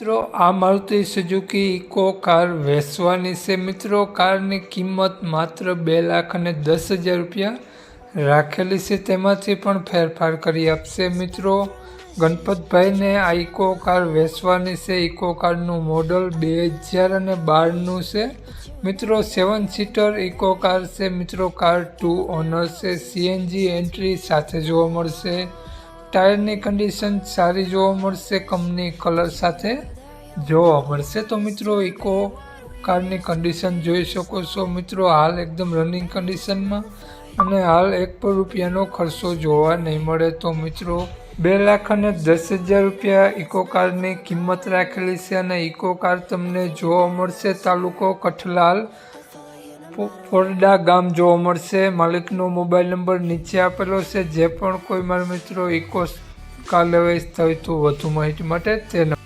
મિત્રો, આ Maruti Suzuki eco car વેચવાની છે. મિત્રો, કારની કિંમત માત્ર બે લાખ અને દસ હજાર રૂપિયા રાખેલી છે. તેમાંથી પણ ફેરફાર કરી આપશે. મિત્રો, ગણપતભાઈને આ ઇકો કાર વેચવાની છે. ઇકો કારનું મોડલ બે હજાર અને બારનું છે. મિત્રો, સેવન સીટર ઇકો કાર છે. મિત્રો, કાર ટુ ઓનર છે. સીએનજી એન્ટ્રી સાથે જોવા મળશે. ટાયરની કન્ડિશન સારી જોવા મળશે, કંપની કલર સાથે જોવા મળશે. તો મિત્રો ઇકો કારની કન્ડિશન જોઈ શકો છો. મિત્રો, હાલ એકદમ રનિંગ કન્ડિશનમાં અને હાલ એક પણ રૂપિયાનો ખર્ચો જોવા નહીં મળે. તો મિત્રો, બે લાખ અને દસ હજાર રૂપિયા ઇકો કારની કિંમત રાખેલી છે અને ઇકો કાર તમને જોવા મળશે. તાલુકો કઠલાલ ફોરડા ગામ જોવા મળશે. માલિકનો મોબાઈલ નંબર નીચે આપેલો છે. જે પણ કોઈ મારા મિત્રો ઇકો કાર લેવા ઈચ્છતા તો વધુ માહિતી માટે તે નંબર